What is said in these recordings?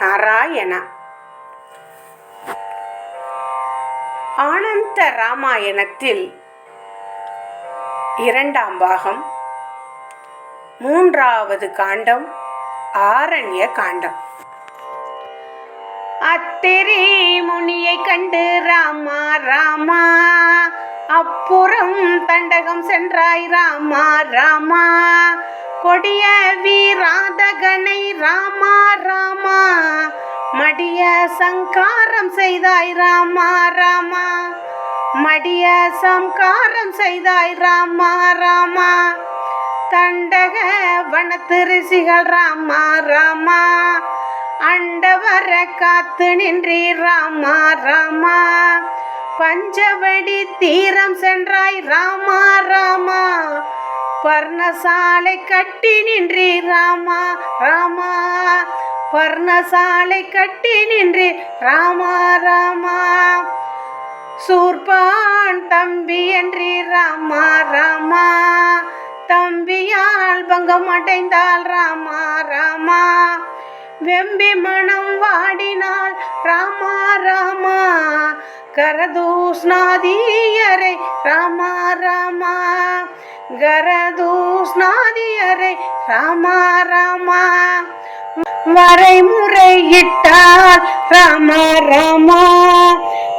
நாராயண. ஆனந்த ராமாயணத்தில் இரண்டாம் பாகம் மூன்றாவது காண்டம் ஆரண்ய காண்டம். அத்திரி முனியை கண்டு ராமா ராமா அப்புறம் தண்டகம் சென்றாய் ராமா ராமா. கொடிய வீராதகனை ராமா ராமா. மடிய சங்காரம் செய்தாய் ராமா ராமா. மடிய சங்காரம் செய்தாய் ராமா ராமா. தண்டக வனத்து ரிஷிகள் ராமா ராமா. அண்டவர காத்து நின்றி ராமா ராமா. பஞ்சவடி தீரம் சென்றாய் ராமா ராமா. பர்ணசாலை கட்டி நின்றி ராமா ராமா. பர்ணசாலை கட்டி நின்றி ராமா ராமா. சூர்பான் தம்பி என்றி ராமா ராமா. தம்பியால் பங்கம் அடைந்தால் ராமா ராமா. வெம்பி மனம் வாடினாள் ராமா ராமா. கரதூஷ்ணாதீயரை ராமா ராமா. கரதூஷ்ணாதியரை ராமா ராமா. வரைமுறையிட்டார் ராமா ராமா.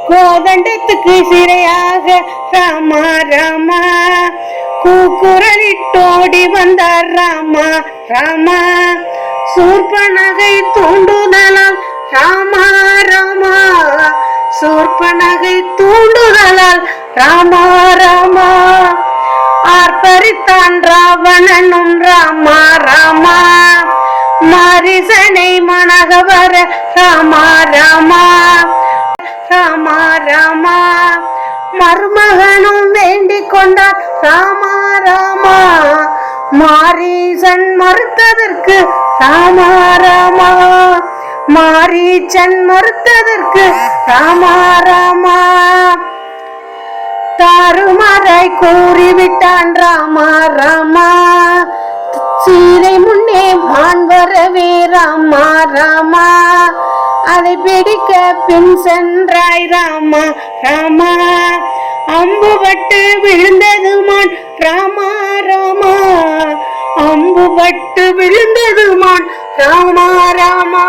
கோதண்டத்துக்கு சிறையாக ராமா ராமா. கூக்குரலிட்டோடி வந்தார் ராமா ராமா. சூர்பனகை தூண்டுதலால் ராமா ராமா. சூர்பனகை தூண்டுதலால் ராமா ராமா. ஹரிசனை மனகவர ராமா ராமா ராமா ராமா. மருமகனும் வேண்டிக் கொண்டார் ராமா ராமா. மாரீசன் மறுத்ததற்கு ராமா ராமா. மாரீச்சன் மறுத்ததற்கு ராமா ராமா. தாறுமாறாய் கூறிவிட்டான் ராமா ராமா. சீரை முன்னே மான் வரவே ராமா ராமா அதை பிடிக்க பின் சென்றாய் ராமா ராமா. அம்பு பட்டு விழுந்தது மான் ராமா ராமா. அம்பு பட்டு விழுந்தது மான் ராமா ராமா.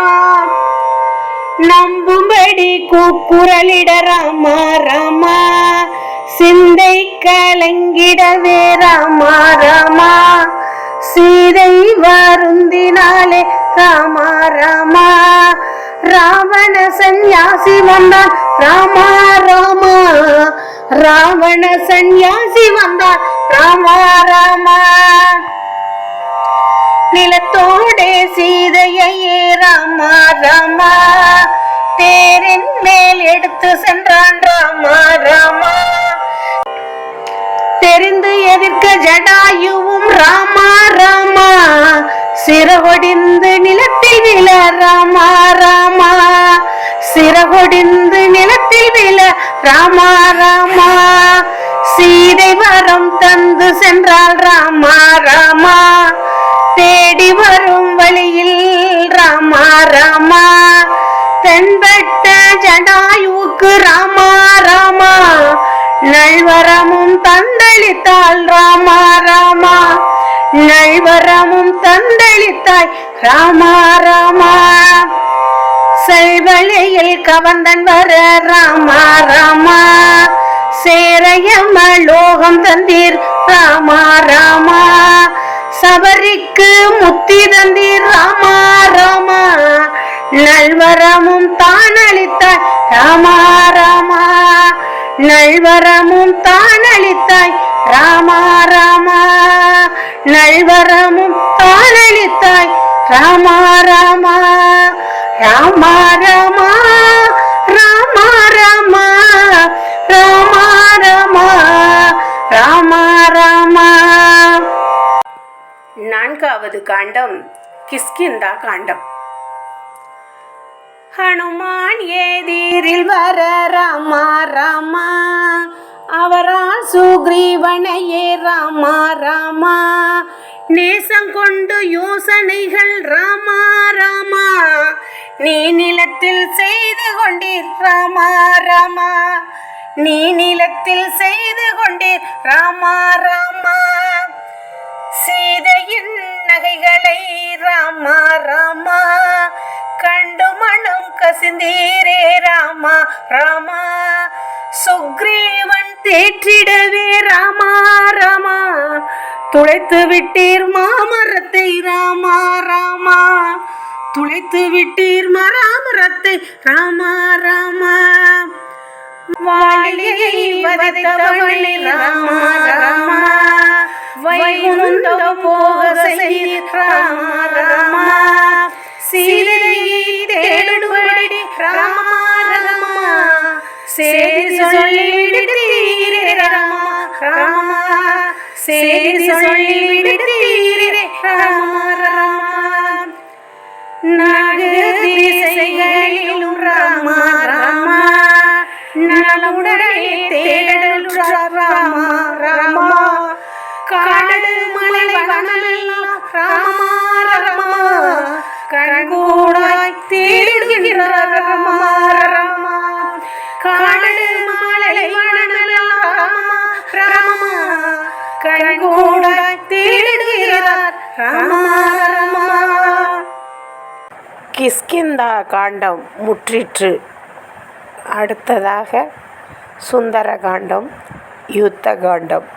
நம்பும்படி கூக்குரலிட ராமா ராமா. சிந்தை கலங்கிடவே ராமா ராமா. வருந்தினாலே ராமா ராமா. ராவண சந்நியாசி வந்தான் ராமா ராமா. ராவண சந்நியாசி வந்தான் ராமா ராமா. நிலத்தோடே சீதையே ராமா ராமா. தேரின் மேல் எடுத்து சென்றான் ராமா ராமா சிறகொடிந்து நிலத்தில் விழ ராமா ராமா. சிறகொடிந்து நிலத்தில் விழ ராமா ராமா. சீதை வரம் தந்து சென்றாள் ராமா ராமா. தேடி வரும் வழியில் ராமா ராமா. தென்பட்ட ஜடாயுவுக்கு ராமா ராமா. நல்வரமும் தந்தளித்தாள் ராமா ராமா. நல்வரமும் தந்தளித்தாய் ராமா ராமா. செல்வழியில் கவந்தன் வர ராமா ராமா. சேரையமலோகம் தந்தீர் ராமா ராமா. சபரிக்கு முத்தி தந்தீர் ராமா ராமா. நல்வரமும் தான் அளித்தாய் ராமா ராமா. நல்வரமும் தான் அளித்தாய் வரமும் தான் ராமா ராமா ராமா ராமா ராமா ராமா ராமா ராமா ராமா ராமா. நான்காவது காண்டம் கிஸ்கிந்தா காண்டம். ஹனுமான் ஏதீரில் வர ராமா ராமா. அவரால் சுக்ரீவனையே ராமா ராமா. நேசம் கொண்டு யோசனைகள் ராமா ராமா. நீ நிலத்தில் செய்து கொண்டீர் ராமா ராமா. நீ நிலத்தில் செய்து கொண்டீர் ராமா ராமா. சீதையின் நகைகளை ராமா ராமா. கண்டு மனம் கசிந்தீரே ராமா ராமா. சுக்ரீவன் தேற்றிடவே ராமா ராமா. துளைத்து விட்டீர் மாமரத்தை ராமா ராமா. துளைத்து விட்டீர் மராமரத்தை ராமா ராமா. வாழையை வதைத்தவனை ராமா ராமா. வைகுந்த போக செய்தீர் ராமா ராமா. சீதையை தேடுபடி ராமா ராமா. சேரி சொல்லி விடுத்தீரே ராமா ராமா. சேதி நலமுடனே தேடலுற்றார் ராமா. ராமா காடு மலை வனமெல்லாம் ராமா ராமா. கண்கூடாய் தேடுகிறார் ராமா ராமா. காடு மலை வனமெல்லாம் ராமா ராமா. கண்கூடாய் தேடுகிறார் ராமா ராமா. கிஷ்கிந்தா காண்டம் முற்றிற்று. அடுத்ததாக சுந்தர காண்டம் யுத்த காண்டம்